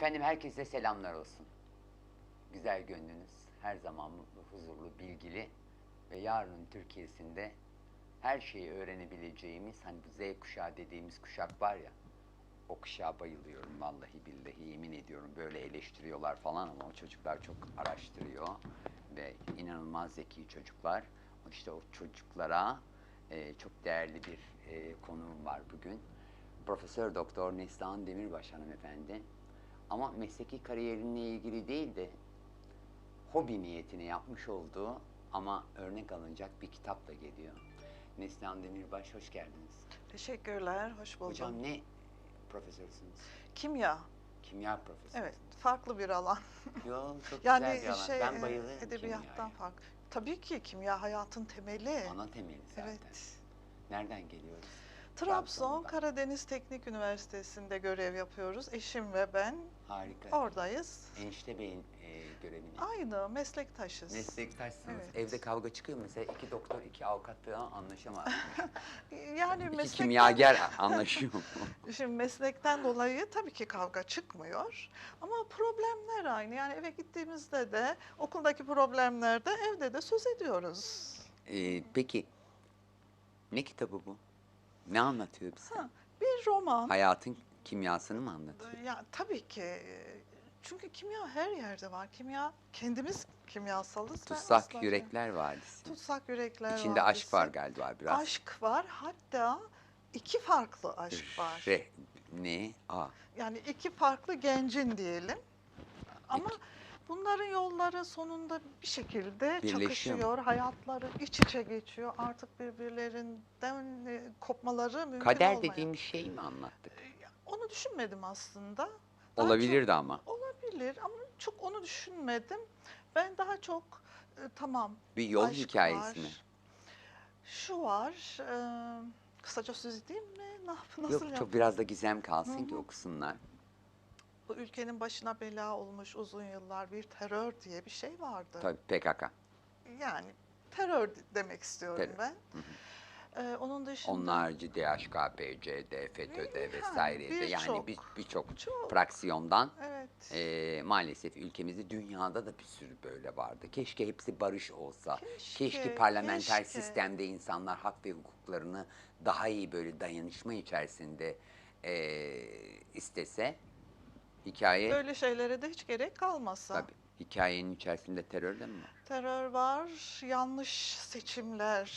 Efendim herkese selamlar olsun. Güzel gönlünüz her zaman mutlu, huzurlu, bilgili ve yarının Türkiye'sinde her şeyi öğrenebileceğimiz hani bu Z kuşağı dediğimiz kuşak var ya o kuşağa bayılıyorum vallahi billahi yemin ediyorum böyle eleştiriyorlar falan ama o çocuklar çok araştırıyor ve inanılmaz zeki çocuklar. İşte o çocuklara e, çok değerli bir e, konuğum var bugün. Profesör Doktor Neslihan Demirbaş hanımefendi. Ama mesleki kariyerinle ilgili değil de hobi niyetine yapmış olduğu ama örnek alınacak bir kitapla geliyor. Neslihan Demirbaş hoş geldiniz. Teşekkürler, hoş buldum. Hocam ne profesörsünüz? Kimya, Kimya profesörü. evet, farklı bir alan. Yo, çok Yani güzel bir alan. şey, ben e, bayılırım edebiyattan farklı. Tabii ki kimya hayatın temeli. Ana temeli zaten. Evet. Nereden geliyoruz? Trabzon. Karadeniz Teknik Üniversitesi'nde görev yapıyoruz. Eşim ve ben Harika. oradayız. Enişte Bey'in e, görevini. Aynı meslektaşız. Meslektaşsınız. Evet. Evde kavga çıkıyor mu? Mesela iki doktor, iki avukat falan anlaşamaz. Yani iki meslekten, kimyager anlaşıyor mu? Şimdi meslekten dolayı tabii ki kavga çıkmıyor. Ama problemler aynı. Yani eve gittiğimizde de okuldaki problemlerde evde de söz ediyoruz. Ee, peki ne kitabı bu? Ne anlatıyor bize? Ha, Bir roman. Hayatın kimyasını mı anlatıyor? Ya tabii ki. Çünkü kimya her yerde var. Kimya kendimiz kimyasalız. Tutsak Yürekler Vadisi. Tutsak yürekler İçinde aşk Vadisi. var galiba biraz. Aşk var. Hatta iki farklı aşk var. Re, ne? A. Yani iki farklı gencin diyelim. Ama bunların yolları sonunda bir şekilde Birleşiyor çakışıyor. Hayatları iç içe geçiyor. Artık birbirlerinden e, kopmaları mümkün Kader olmayan. dediğimiz şey mi anlattık? Onu düşünmedim aslında. Daha Olabilirdi ama. Olabilir ama çok onu düşünmedim. Ben daha çok e, tamam. Bir yol aşk hikayesi var. mi? Şu var. e, kısaca söz edeyim mi? Ne nasıl Yok çok biraz da gizem kalsın Hı ki hı. okusunlar. Bu ülkenin başına bela olmuş uzun yıllar bir terör diye bir şey vardı. Tabii PKK. Yani terör de- demek istiyorum Terör. ben. E, onun dışında Onun harici DHKPC'de, FETÖ'de Yani vesairede yani birçok. bir- fraksiyondan evet. e, maalesef ülkemizde dünyada da bir sürü böyle vardı. Keşke hepsi barış olsa. Keşke, Keşke, parlamenter keşke. sistemde insanlar hak ve hukuklarını daha iyi böyle dayanışma içerisinde e, istese. Hikaye Böyle şeylere de hiç gerek kalmasa. tabii hikayenin içerisinde terör de mi var? Terör var, yanlış seçimler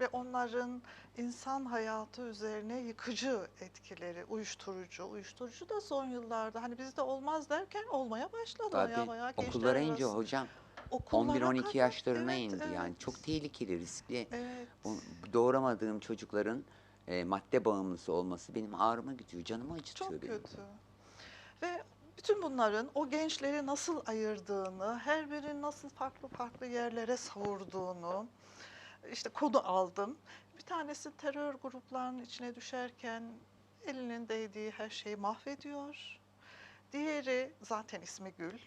ve onların insan hayatı üzerine yıkıcı etkileri, uyuşturucu. Uyuşturucu da son yıllarda hani bizde olmaz derken olmaya başladı. Tabii bayağı okullara ince hocam. Okullara 11-12 kadar. yaşlarına Evet, indi yani evet. çok tehlikeli, riskli. Evet. Doğuramadığım çocukların e, madde bağımlısı olması benim ağrıma gidiyor, canımı acıtıyor Çok benim. kötü. Ve bütün bunların o gençleri nasıl ayırdığını, her birinin nasıl farklı farklı yerlere savurduğunu işte konu aldım. Bir tanesi terör gruplarının içine düşerken elinin değdiği her şeyi mahvediyor. Diğeri zaten ismi Gül.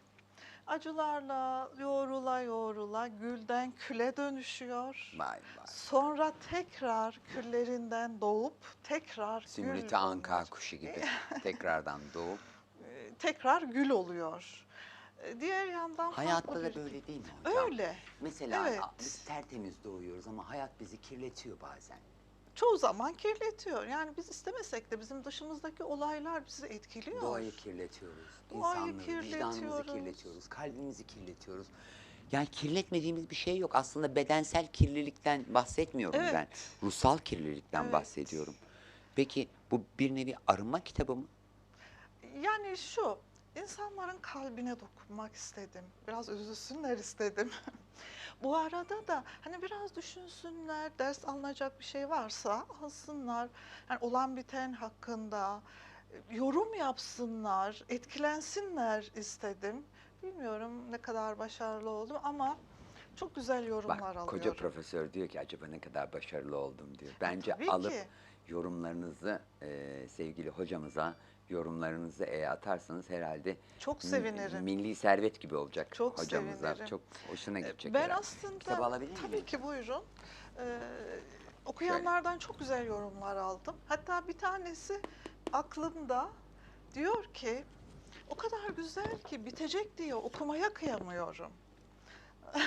Acılarla yoğrula yoğrula gülden küle dönüşüyor. Vay vay. Sonra tekrar küllerinden doğup tekrar gül Zümrüt'e anka olmaya- kuşu gibi tekrardan doğup. Tekrar gül oluyor. E, Diğer yandan Hayatta da böyle değil mi hocam? Öyle. Mesela Evet. biz tertemiz doğuyoruz ama hayat bizi kirletiyor bazen. Çoğu zaman kirletiyor. Yani biz istemesek de bizim dışımızdaki olaylar bizi etkiliyor. Doğayı kirletiyoruz. Doğayı insanları, vicdanımızı kirletiyoruz. kirletiyoruz. Kalbimizi kirletiyoruz. Yani kirletmediğimiz bir şey yok. Aslında bedensel kirlilikten bahsetmiyorum Evet. ben. Ruhsal kirlilikten Evet. bahsediyorum. Peki bu bir nevi arınma kitabı mı? Yani şu, insanların kalbine dokunmak istedim. Biraz üzülsünler istedim. Bu arada da hani biraz düşünsünler, ders alınacak bir şey varsa alsınlar. Yani olan biten hakkında e, yorum yapsınlar, etkilensinler istedim. Bilmiyorum ne kadar başarılı oldum ama çok güzel yorumlar Bak alıyorum. koca profesör diyor ki acaba ne kadar başarılı oldum diyor. Bence tabii alıp ki. yorumlarınızı e, sevgili hocamıza yorumlarınızı e, atarsanız herhalde Çok mi- sevinirim. milli servet gibi olacak Çok hocamıza. sevinirim. Çok hoşuna gidecek Ben herhalde. aslında Kitabı alabilir tabii miyim? ki buyurun. Ee, okuyanlardan çok güzel yorumlar aldım. Hatta bir tanesi aklımda diyor ki o kadar güzel ki bitecek diye okumaya kıyamıyorum.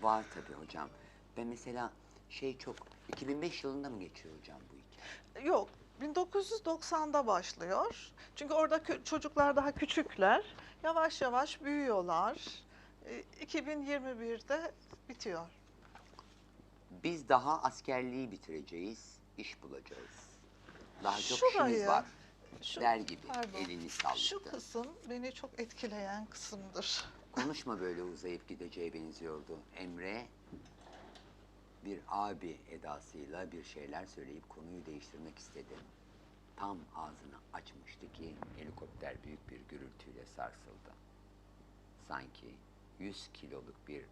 Var tabii hocam. Ben mesela şey çok 2005 yılında mı geçiyor hocam bu hikaye? Yok, 1990'da başlıyor. Çünkü orada çocuklar daha küçükler. Yavaş yavaş büyüyorlar. E, 2021'de bitiyor. Biz daha askerliği bitireceğiz, iş bulacağız. Daha çok Şurayı, işimiz var. Şu, Der gibi pardon. elini Şu salladı. kısım beni çok etkileyen kısımdır. Konuşma böyle uzayıp gideceğe benziyordu. Emre bir abi edasıyla bir şeyler söyleyip konuyu değiştirmek istedi. Tam ağzını açmıştı ki helikopter büyük bir gürültüyle sarsıldı. Sanki 100 kiloluk bir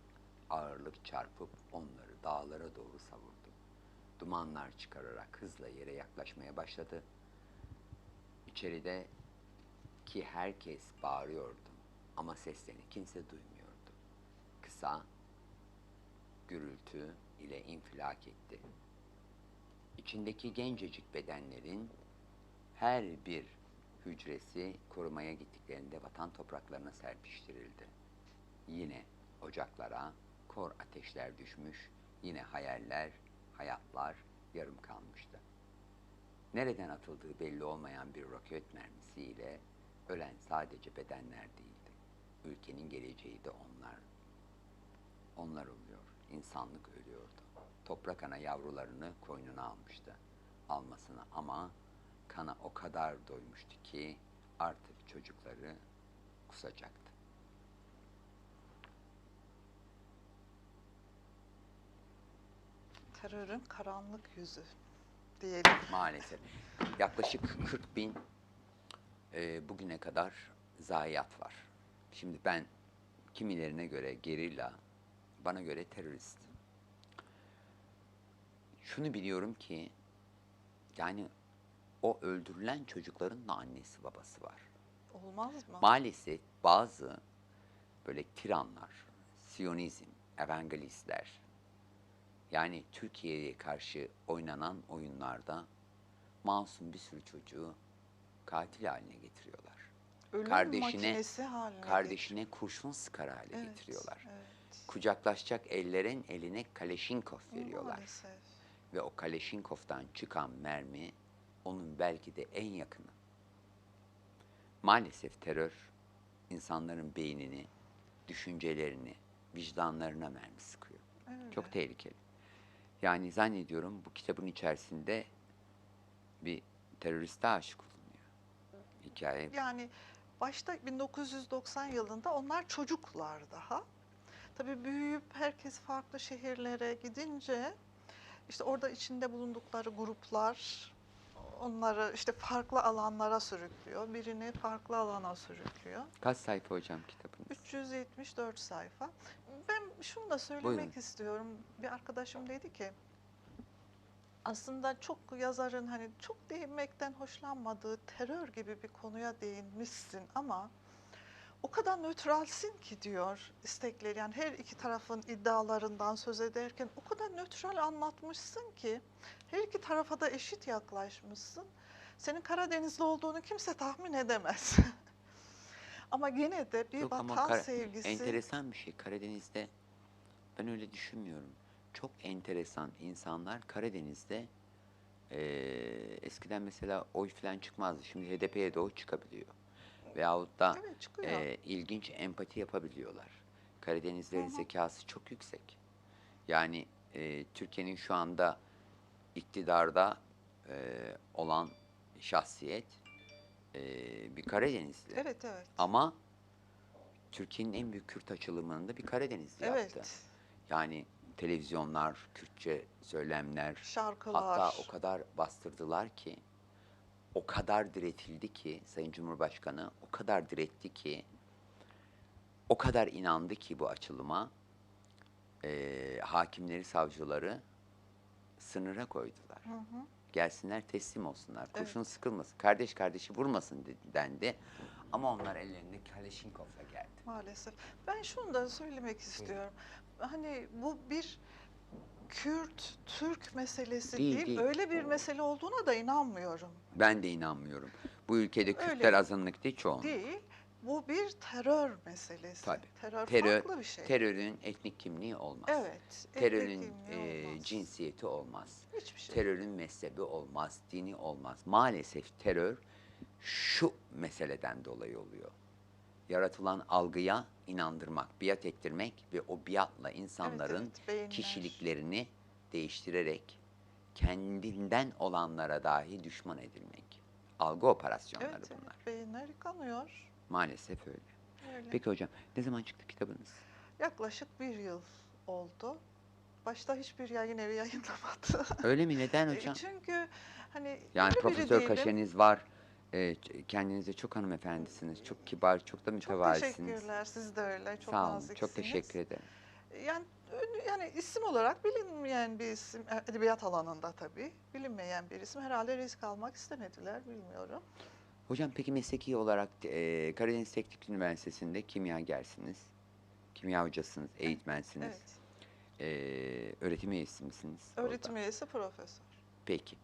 ağırlık çarpıp onları dağlara doğru savurdu. Dumanlar çıkararak hızla yere yaklaşmaya başladı. İçeride ki herkes bağırıyordu ama seslerini kimse duymuyordu. Kısa gürültü ile infilak etti. İçindeki gencecik bedenlerin her bir hücresi korumaya gittiklerinde vatan topraklarına serpiştirildi. Yine ocaklara kor ateşler düşmüş, yine hayaller, hayatlar yarım kalmıştı. Nereden atıldığı belli olmayan bir roket mermisiyle ölen sadece bedenler değildi. Ülkenin geleceği de onlar. Onlar oluyor. İnsanlık ölüyordu. Toprak ana yavrularını koynuna almıştı. Almasına ama kana o kadar doymuştu ki artık çocukları kusacaktı. Terörün karanlık yüzü diyelim. Maalesef. Yaklaşık 40 bin e, bugüne kadar zayiat var. Şimdi ben kimilerine göre gerilla, bana göre terörist. Şunu biliyorum ki yani o öldürülen çocukların da annesi babası var. Olmaz mı? Maalesef bazı böyle tiranlar, Siyonizm, evangelistler yani Türkiye'ye karşı oynanan oyunlarda masum bir sürü çocuğu katil haline getiriyorlar. Ölüm kardeşine- Kardeşine kurşun sıkar hale getiriyor. Evet, getiriyorlar. Evet. Kucaklaşacak ellerin eline Kaleşinkov veriyorlar. Maalesef. Ve o Kaleşinkov'dan çıkan mermi onun belki de en yakını. Maalesef terör insanların beynini, düşüncelerini, vicdanlarına mermi sıkıyor. Öyle. Çok tehlikeli. Yani zannediyorum bu kitabın içerisinde bir teröriste aşık olunuyor. Hikaye Yani başta 1990 yılında onlar çocuklar daha. Tabii büyüyüp herkes farklı şehirlere gidince işte orada içinde bulundukları gruplar onları işte farklı alanlara sürüklüyor. Birini farklı alana sürüklüyor. kaç sayfa hocam kitabın? 374 sayfa. Ben şunu da söylemek Buyurun. istiyorum. Bir arkadaşım dedi ki aslında çok yazarın hani çok değinmekten hoşlanmadığı terör gibi bir konuya değinmişsin ama o kadar nötralsin ki diyor istekleri yani her iki tarafın iddialarından söz ederken o kadar nötral anlatmışsın ki her iki tarafa da eşit yaklaşmışsın. Senin Karadenizli olduğunu kimse tahmin edemez. ama gene de bir Yok vatan sevgisi Enteresan bir şey. Karadeniz'de ben öyle düşünmüyorum. Çok enteresan insanlar Karadeniz'de eee, eskiden mesela oy falan çıkmazdı. Şimdi HDP'ye de oy çıkabiliyor. Veyahut da evet çıkıyor. eee, ilginç empati yapabiliyorlar. Karadenizlerin Hı hı. zekası çok yüksek. Yani eee, Türkiye'nin şu anda iktidarda eee, olan şahsiyet eee, bir Karadenizli. evet evet. Ama Türkiye'nin en büyük Kürt açılımını da bir Karadenizli Evet. yaptı. Yani televizyonlar, Kürtçe söylemler, Şarkılar. hatta o kadar bastırdılar ki, o kadar diretildi ki, Sayın Cumhurbaşkanı o kadar diretti ki, o kadar inandı ki bu açılıma, eee, hakimleri, savcıları sınıra koydular. Hı hı. Gelsinler teslim olsunlar. Evet. Kurşun sıkılmasın. Kardeş kardeşi vurmasın de- dendi. Ama onlar ellerinde Kaleşinkov'la geldi. Maalesef. Ben şunu da söylemek istiyorum. Hani bu bir Kürt, Türk meselesi Değil, değil, değil. öyle bir mesele olduğuna da inanmıyorum. Ben de inanmıyorum. Bu ülkede Öyle. Kürtler azınlık değil çoğunluk. Değil. bu bir terör meselesi. Tabii. Terör, Terör- farklı bir şey. Terörün etnik kimliği olmaz. Evet. etnik Terörün kimliği e, olmaz. cinsiyeti olmaz. Hiçbir şey. Terörün mezhebi olmaz, dini olmaz. Maalesef terör şu meseleden dolayı oluyor. Yaratılan algıya inandırmak, biat ettirmek ve o biatla insanların evet, beyinler. kişiliklerini değiştirerek kendinden olanlara dahi düşman edilmek. Algı operasyonları Evet, evet, bunlar. beyinler yıkanıyor. Maalesef öyle. Öyle. Peki hocam ne zaman çıktı kitabınız? Yaklaşık bir yıl oldu. Başta hiçbir yayın evi yayınlamadı. Öyle mi? Neden E, hocam? Çünkü hani Yani profesör kaşeniz var. Ee, kendinize çok hanımefendisiniz. Çok kibar, çok da Çok mütevazisiniz. teşekkürler. Siz de öyle. Çok Sağ olun. naziksiniz. Çok teşekkür ederim. Yani yani isim olarak bilinmeyen bir isim, e, edebiyat alanında tabii. Bilinmeyen bir isim. Herhalde risk almak istemediler, bilmiyorum. Hocam peki mesleki olarak e, Karadeniz Teknik Üniversitesi'nde kimyagersiniz. Kimya hocasınız, eğitmensiniz. Evet. Ee, öğretim üyesi misiniz? orada? Öğretim üyesi profesör. Peki.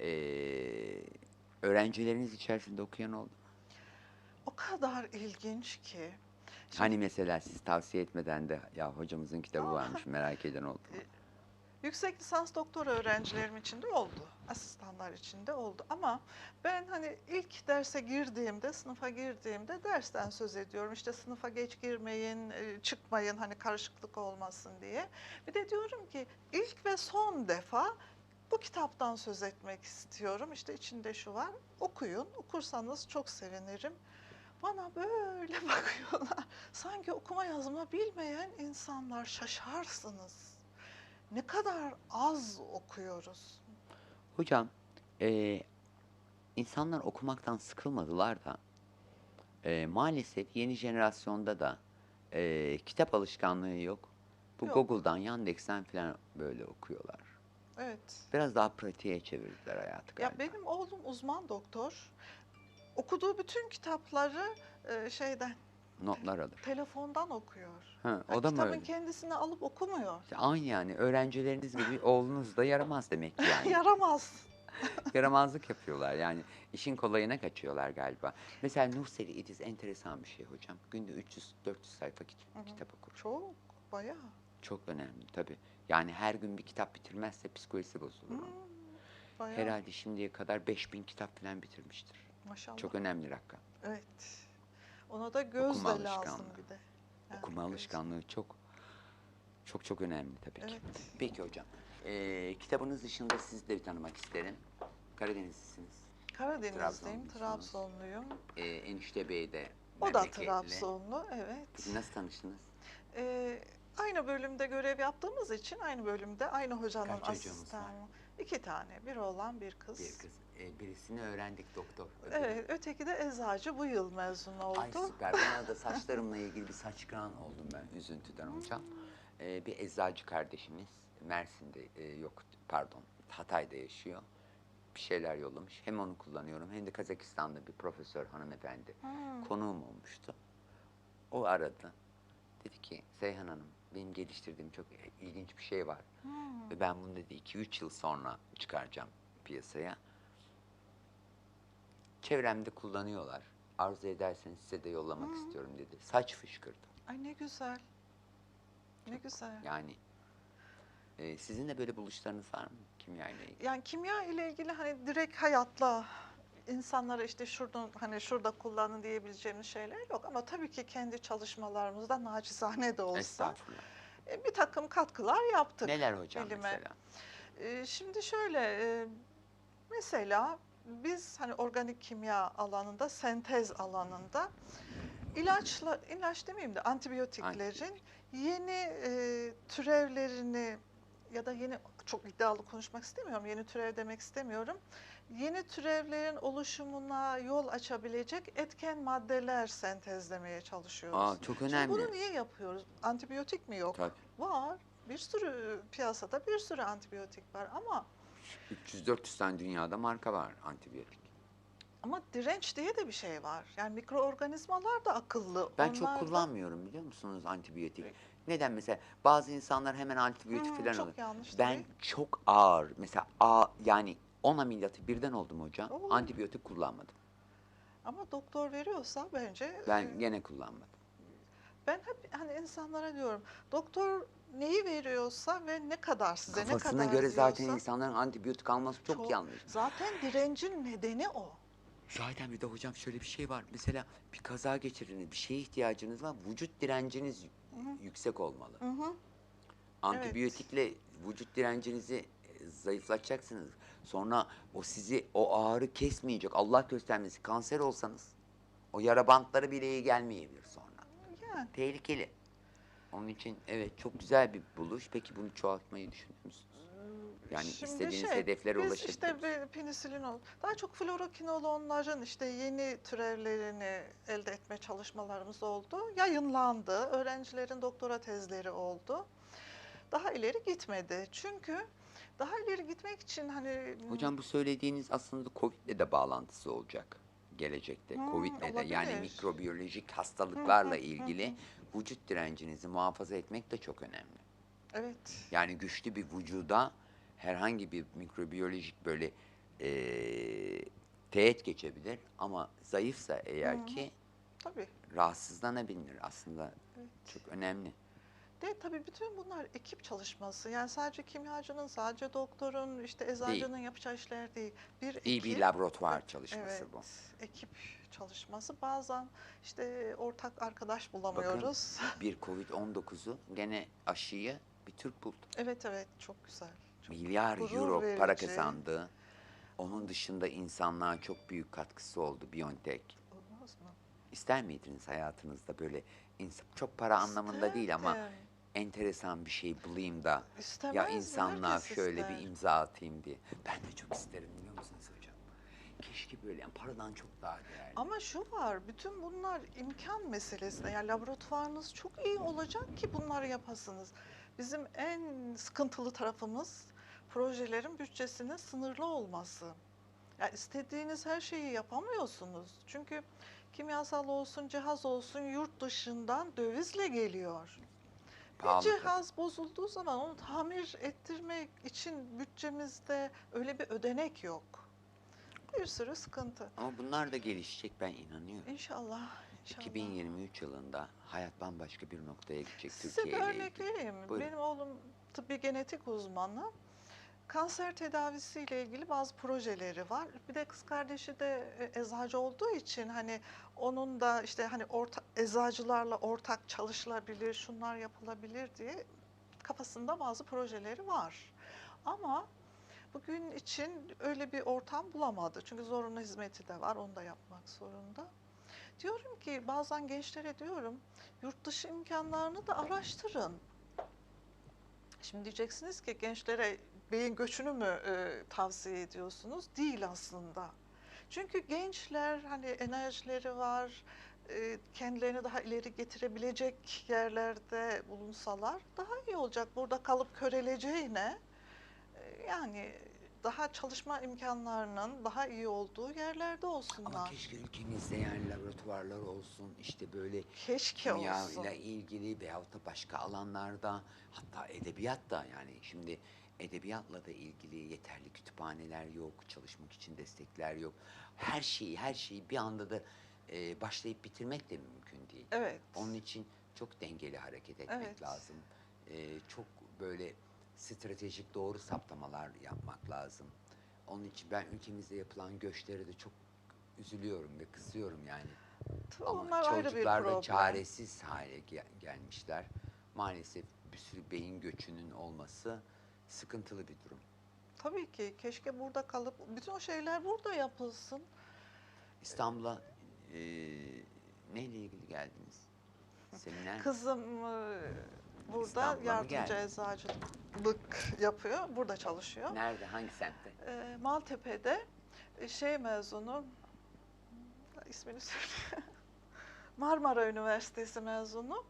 Ee, öğrencileriniz içerisinde okuyan oldu mu? O kadar ilginç ki. Şimdi Hani mesela siz tavsiye etmeden de ya hocamızın kitabı Aa. varmış merak eden oldu mu? Yüksek lisans doktora öğrencilerim için de oldu. Asistanlar için de oldu. Ama ben hani ilk derse girdiğimde, sınıfa girdiğimde dersten söz ediyorum. İşte sınıfa geç girmeyin, e, çıkmayın hani karışıklık olmasın diye. Bir de diyorum ki ilk ve son defa bu kitaptan söz etmek istiyorum. İşte içinde şu var. Okuyun. Okursanız çok sevinirim. Bana böyle bakıyorlar. Sanki okuma yazma bilmeyen insanlar şaşarsınız. Ne kadar az okuyoruz. Hocam, eee, insanlar okumaktan sıkılmadılar da eee, maalesef yeni jenerasyonda da eee, kitap alışkanlığı yok. Bu Yok. Google'dan, Yandex'ten falan böyle okuyorlar. Evet. Biraz daha pratiğe çevirdiler hayatı Ya galiba. benim oğlum uzman doktor. Okuduğu bütün kitapları e, şeyden, Notlar alır. telefondan okuyor. Ha, Ya o da mı kitabın öyle? kendisini alıp okumuyor. İşte Aynı yani öğrencileriniz gibi oğlunuz da yaramaz demek ki yani. Yaramaz. Yaramazlık yapıyorlar yani işin kolayına kaçıyorlar galiba. Mesela Nurseli İdiz enteresan bir şey hocam. Günde 300-400 sayfa kit- Hı hı. kitap okur. Çok, bayağı. Çok önemli tabii. Yani her gün bir kitap bitirmezse psikolojisi bozulur. Hmm, onun. bayağı. Herhalde şimdiye kadar 5000 kitap falan bitirmiştir. Maşallah. Çok önemli rakam. Evet. Ona da göz Okuma de lazım alışkanlığı. bir de. Yani Okuma göz. alışkanlığı çok çok çok önemli tabii ki. Evet. Peki hocam. Ee, kitabınız dışında sizi de bir tanımak isterim. Karadenizlisiniz. Karadenizliyim, Trabzonlusunuz. Trabzonluyum. Ee, Enişte Bey de O da memleketli. Trabzonlu, evet. Nasıl tanıştınız? Ee, aynı bölümde görev yaptığımız için aynı bölümde aynı hocanın Kaç var? asistanı. İki tane, bir oğlan bir kız. Bir kız. Ee, birisini öğrendik doktor. Evet, öteki de eczacı bu yıl mezun oldu. Ay süper. Bana da saçlarımla ilgili bir saç kıran oldum ben üzüntüden hocam. Ee, bir eczacı kardeşimiz Mersin'de e, yok pardon Hatay'da yaşıyor. Bir şeyler yollamış. Hem onu kullanıyorum hem de Kazakistan'da bir profesör hanımefendi Hmm. konuğum olmuştu. O aradı. Dedi ki Seyhan Hanım benim geliştirdiğim çok ilginç bir şey var. Hmm. Ve ben bunu dedi 2-3 yıl sonra çıkaracağım piyasaya. Çevremde kullanıyorlar. Arzu ederseniz size de yollamak Hı. istiyorum dedi. Saç fışkırdı. Ay ne güzel. Ne güzel. Yani e, sizin de böyle buluşlarınız var mı kimya ile ilgili? Yani kimya ile ilgili hani direkt hayatla insanlara işte şuradan hani şurada kullanın diyebileceğimiz şeyler yok ama tabii ki kendi çalışmalarımızda nacizane de olsa e, bir takım katkılar yaptık. Neler hocam bilime. mesela? Ee, Şimdi şöyle e, mesela biz hani organik kimya alanında sentez alanında ilaçla ilaç demeyeyim de antibiyotiklerin yeni e, türevlerini ya da yeni çok iddialı konuşmak istemiyorum. Yeni türev demek istemiyorum. Yeni türevlerin oluşumuna yol açabilecek etken maddeler sentezlemeye çalışıyoruz. Aa, çok Şimdi önemli. bunu niye yapıyoruz? Antibiyotik mi yok? Tabii. Var. Bir sürü piyasada bir sürü antibiyotik var ama 300-400 tane dünyada marka var antibiyotik. ama direnç diye de bir şey var. Yani mikroorganizmalar da akıllı. Ben Onlar çok kullanmıyorum biliyor musunuz antibiyotik? Neden mesela bazı insanlar hemen antibiyotik Hmm, falan çok alıyor. yanlış Ben tabii. çok ağır mesela A yani 10 ameliyatı birden oldum hocam. Oo. Antibiyotik kullanmadım. Ama doktor veriyorsa bence e, Ben gene kullanmadım. ben hep hani insanlara diyorum doktor neyi veriyorsa ve ne kadar size ne Kafasına kadar göre zaten diyorsa, insanların antibiyotik alması çok, yanlış. Zaten direncin nedeni o. Zaten bir de hocam şöyle bir şey var. Mesela bir kaza geçirdiniz, bir şeye ihtiyacınız var. Vücut direnciniz Hı. yüksek olmalı. Hı hı. Antibiyotikle vücut direncinizi e, zayıflatacaksınız. Sonra o sizi o ağrı kesmeyecek. Allah göstermesin kanser olsanız o yara bantları bile iyi gelmeyebilir sonra. Yani Tehlikeli. Onun için evet çok güzel bir buluş. Peki bunu çoğaltmayı düşünüyor musunuz? Yani Şimdi istediğiniz şey, hedeflere biz işte bir penisilinol, daha çok fluorokinolonların işte yeni türevlerini elde etme çalışmalarımız oldu. Yayınlandı. Öğrencilerin doktora tezleri oldu. Daha ileri gitmedi. Çünkü daha ileri gitmek için hani Hocam bu söylediğiniz aslında Covid'le de bağlantısı olacak gelecekte. Hmm, Covid'le de yani mikrobiyolojik hastalıklarla ilgili vücut direncinizi muhafaza etmek de çok önemli. evet Yani güçlü bir vücuda herhangi bir mikrobiyolojik böyle eee teğet geçebilir ama zayıfsa eğer hı. ki tabii. rahatsızlanabilir aslında Evet. çok önemli. De tabii bütün bunlar ekip çalışması. Yani sadece kimyacının, sadece doktorun, işte eczacının yapacağı işler değil. Bir İyi bir ekip- laboratuvar çalışması evet, bu. ekip çalışması. Bazen işte ortak arkadaş bulamıyoruz. Bir Covid-19'u gene aşıyı bir Türk buldu. Evet evet çok güzel. Çok milyar euro para verici. kazandı. Onun dışında insanlığa çok büyük katkısı oldu BioNTech. olmaz mı? İster miydiniz hayatınızda böyle çok para anlamında değil ama. Enteresan bir şey bulayım da İstemez ya mi? insanlığa Herkes şöyle ister. bir imza atayım diye. Ben de çok isterim biliyor musunuz hocam? Keşke böyle yani paradan çok daha değerli. Ama şu var, bütün bunlar imkan meselesi. Yani laboratuvarınız çok iyi olacak ki bunları yapasınız. Bizim en sıkıntılı tarafımız projelerin bütçesinin sınırlı olması. Yani istediğiniz her şeyi yapamıyorsunuz. Çünkü kimyasal olsun, cihaz olsun yurt dışından dövizle geliyor. Bir cihaz bozulduğu zaman onu tamir ettirmek için bütçemizde öyle bir ödenek yok. Bir sürü sıkıntı. Ama bunlar da gelişecek ben inanıyorum. İnşallah. inşallah. 2023 yılında hayat bambaşka bir noktaya gidecek Size Türkiye bir ile örnek ilgili. vereyim. Buyurun. Benim oğlum tıbbi genetik uzmanı. Kanser tedavisiyle ilgili bazı projeleri var. Bir de kız kardeşi de e, eczacı olduğu için hani onun da işte hani orta, eczacılarla ortak çalışılabilir, şunlar yapılabilir diye kafasında bazı projeleri var. Ama bugün için öyle bir ortam bulamadı. Çünkü zorunlu hizmeti de var, onu da yapmak zorunda. Diyorum ki bazen gençlere diyorum yurt dışı imkanlarını da araştırın. Şimdi diyeceksiniz ki gençlere beyin göçünü mü e, tavsiye ediyorsunuz? Değil aslında. Çünkü gençler hani enerjileri var, e, kendilerini daha ileri getirebilecek yerlerde bulunsalar daha iyi olacak. Burada kalıp köreleceğine e, yani daha çalışma imkanlarının daha iyi olduğu yerlerde Ama olsunlar. keşke ülkemizde yani laboratuvarlar olsun işte böyle Keşke kimya olsun. ile ilgili veyahut da başka alanlarda hatta edebiyat da yani şimdi edebiyatla da ilgili yeterli kütüphaneler yok, çalışmak için destekler yok. Her şeyi her şeyi bir anda da e, başlayıp bitirmek de mümkün değil. Evet. Onun için çok dengeli hareket etmek Evet. lazım. E, çok böyle stratejik doğru saptamalar yapmak lazım. Onun için ben ülkemizde yapılan göçlere de çok üzülüyorum ve kızıyorum yani. Tabii Ama onlar ayrı bir çocuklar da çaresiz hale gel- gelmişler. Maalesef bir sürü beyin göçünün olması sıkıntılı bir durum. Tabii ki keşke burada kalıp bütün o şeyler burada yapılsın. İstanbul'a e, neyle ilgili geldiniz? Seminer? Kızım e, burada İstanbul'a mı yardımcı geldi? eczacılık yapıyor. Burada çalışıyor. Nerede? Hangi semtte? E, Maltepe'de e, şey mezunu ismini söyleyeyim. Marmara Üniversitesi mezunu.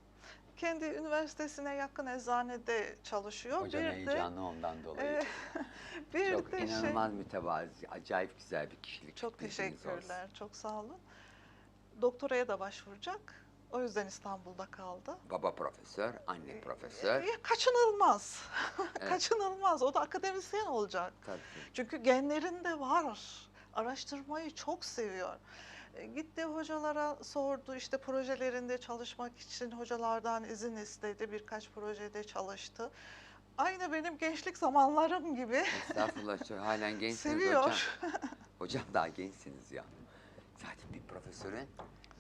Kendi üniversitesine yakın eczanede çalışıyor. Hocam bir de ondan dolayı. e, bir çok de şey inanılmaz mütevazi, acayip güzel bir kişilik. Çok Bilginiz olsun. teşekkürler. Çok sağ olun. Doktoraya da başvuracak. O yüzden İstanbul'da kaldı. Baba profesör, anne profesör. E, kaçınılmaz. Evet. kaçınılmaz. O da akademisyen olacak. Tabii. Çünkü genlerinde var. Araştırmayı çok seviyor. E, Gitti hocalara sordu işte projelerinde çalışmak için hocalardan izin istedi. Birkaç projede çalıştı. Aynı benim gençlik zamanlarım gibi Estağfurullah halen gençsiniz seviyor. hocam. Hocam daha gençsiniz ya. Zaten bir profesörün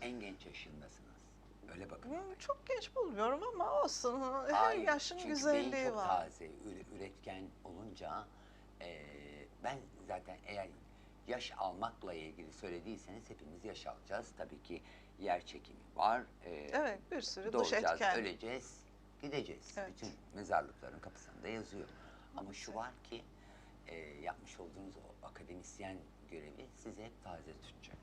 en genç yaşındasınız. Öyle bakın. Hmm, Çok genç bulmuyorum ama olsun. Her Hayır, yaşın çünkü güzelliği beyin çok var. taze, üre- üretken olunca eee, ben zaten eğer yaş almakla ilgili söylediyseniz hepimiz yaş alacağız. Tabii ki yer çekimi var. eee, Evet bir sürü dış doğacağız, etken. öleceğiz, gideceğiz. Evet. Bütün mezarlıkların kapısında yazıyor. Ama şu var ki eee, yapmış olduğunuz o akademisyen görevi sizi hep taze tutacak.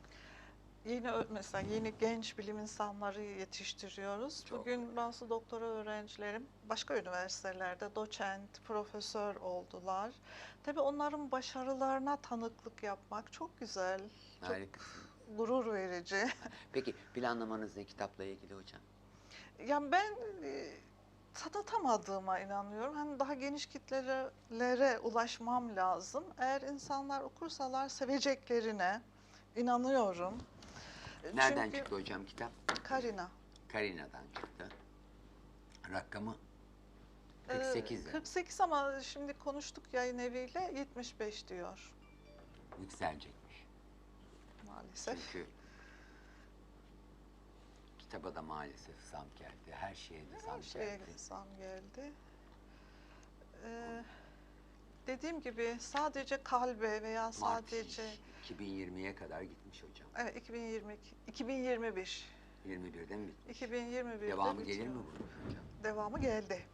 Ö- mesela yeni genç bilim insanları yetiştiriyoruz. Çok. Bugün bazı doktora öğrencilerim başka üniversitelerde doçent, profesör oldular. Tabii onların başarılarına tanıklık yapmak çok güzel, çok Harikasın. gurur verici. Peki planlamanız ne kitapla ilgili hocam? Yani ben e, tanıtamadığıma inanıyorum. Hani daha geniş kitlelere ulaşmam lazım. Eğer insanlar okursalar seveceklerine inanıyorum. Nereden Çünkü çıktı hocam kitap? Karina. Karina'dan çıktı. Rakamı Ee, 48 'e 48 ama şimdi konuştuk yayın eviyle 75 diyor yükselecekmiş. maalesef. Çünkü kitaba da maalesef zam geldi. Her şeye de zam Her şeye geldi. zam geldi. Ee, dediğim gibi sadece kalbe veya sadece 2020'ye kadar gitmiş hocam. evet 2020 2021 21'de mi bitmiş? 2021'de Devamı gelir mi bunun hocam? Devamı geldi.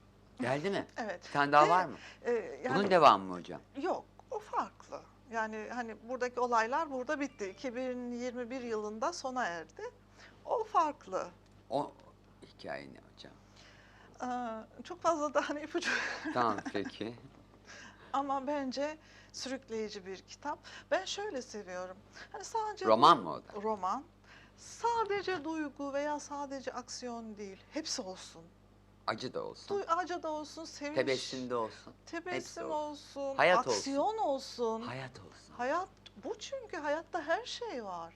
Geldi mi? Evet. Bir tane daha Ve, var mı? e, yani Bunun devamı mı hocam? yok o farklı. Yani hani buradaki olaylar burada bitti. 2021 yılında sona erdi. O farklı. O hikaye ne hocam? Ee, çok fazla da hani ipucu Tamam peki. Ama bence sürükleyici bir kitap. Ben şöyle seviyorum. Hani sadece Roman mı o da? roman. Sadece duygu veya sadece aksiyon değil. Hepsi olsun. Acı da olsun. Duy, acı da olsun, sevinç, Tebessüm de olsun. tebessüm hepsi olsun, Hayat olsun. aksiyon olsun. Hayat olsun. Hayat bu çünkü hayatta her şey var.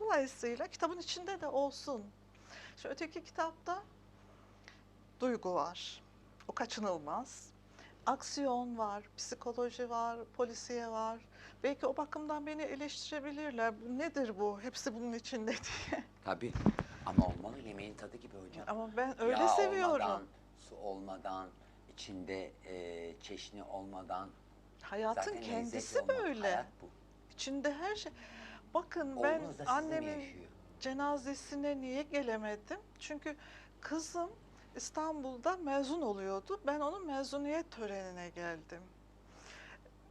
Dolayısıyla kitabın içinde de olsun. Şu öteki kitapta duygu var. O kaçınılmaz. Aksiyon var, psikoloji var, polisiye var. Belki o bakımdan beni eleştirebilirler. Bu nedir bu? Hepsi bunun içinde diye. Tabii. Ama olmalı yemeğin tadı gibi hocam. Ama ben öyle Yağ seviyorum. olmadan, su olmadan, içinde e, çeşni olmadan. Hayatın zaten kendisi böyle. Hayat bu. İçinde her şey. Bakın ben Oğlunuz mi annemin cenazesine niye gelemedim? Çünkü kızım İstanbul'da mezun oluyordu. Ben onun mezuniyet törenine geldim.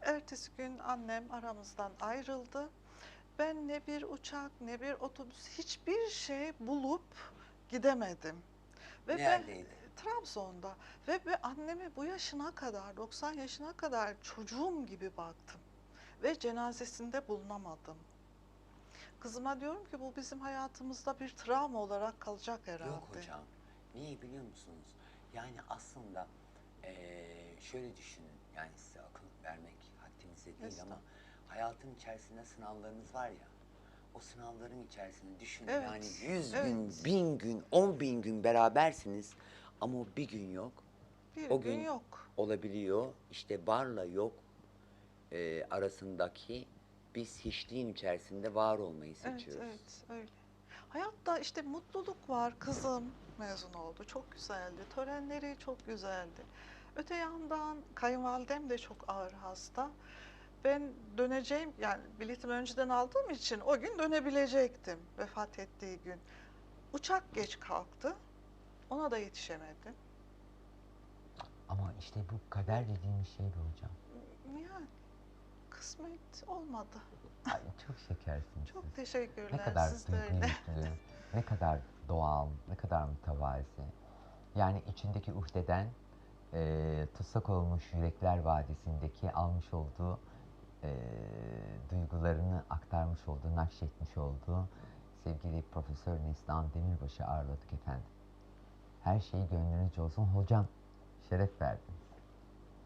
Ertesi gün annem aramızdan ayrıldı. Ben ne bir uçak ne bir otobüs hiçbir şey bulup gidemedim. Ve ben Neredeydi? Trabzon'da ve ve anneme bu yaşına kadar 90 yaşına kadar çocuğum gibi baktım ve cenazesinde bulunamadım. Kızıma diyorum ki bu bizim hayatımızda bir travma olarak kalacak herhalde. Yok hocam. Niye biliyor musunuz? Yani aslında eee, şöyle düşünün. Yani size akıl vermek haddinize değil ama hayatın içerisinde sınavlarınız var ya. O sınavların içerisinde düşünün. Evet, Yani 100 evet. gün, 1000 gün, 10 bin gün berabersiniz. Ama o bir gün yok. Bir o gün, gün- yok. olabiliyor. İşte varla yok e, arasındaki biz hiçliğin içerisinde var olmayı Evet, seçiyoruz. evet öyle. Hayatta işte mutluluk var. Kızım mezun oldu. Çok güzeldi. Törenleri çok güzeldi. Öte yandan kayınvalidem de çok ağır hasta. Ben döneceğim yani biletimi önceden aldığım için o gün dönebilecektim vefat ettiği gün. Uçak geç kalktı. Ona da yetişemedim. Ama işte bu kader dediğimiz şey bu hocam. Yani kısmet olmadı. Ay, çok şekersiniz Çok teşekkürler. Ne kadar Siz de öyle. ne kadar doğal, ne kadar mütevazi. Yani içindeki uhdeden eee tutsak olmuş yürekler vadisindeki almış olduğu eee, duygularını aktarmış olduğu, nakşetmiş olduğu sevgili Profesör Neslihan Demirbaş'ı ağırladık efendim. Her şey gönlünüzce olsun. Hocam şeref verdiniz.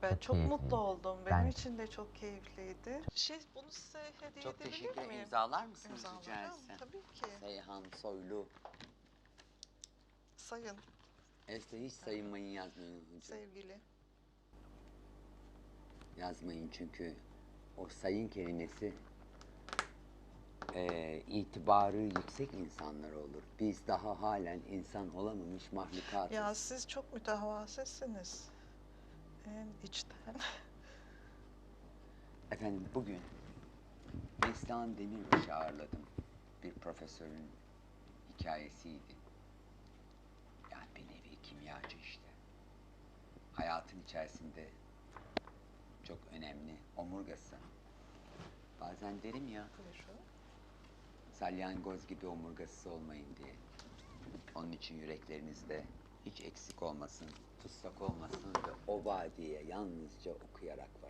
Ben Çok mutlu oldum. Benim Ben- için de çok keyifliydi. Şey bunu size hediye Çok edebilir teşekkür ederim. miyim? İmzalar mısınız rica İmzalarım, etsem? Tabii ki. Seyhan Soylu. Sayın Este hiç sayınmayın yazmayın hocam. sevgili. Yazmayın çünkü o sayın kelimesi eee, itibarı yüksek insanlar olur. Biz daha halen insan olamamış mahlukatız. Ya siz çok mütevazısınız. En içten. Efendim bugün Neslihan Demirbaş'ı ağırladım. Bir profesörün hikayesiydi. Yani bir nevi kimyacı işte. Hayatın içerisinde çok önemli omurgası. Bazen derim ya Buyurun. salyangoz gibi omurgasız olmayın diye. Onun için yüreklerinizde hiç eksik olmasın, tutsak olmasın ve o vadiye yalnızca okuyarak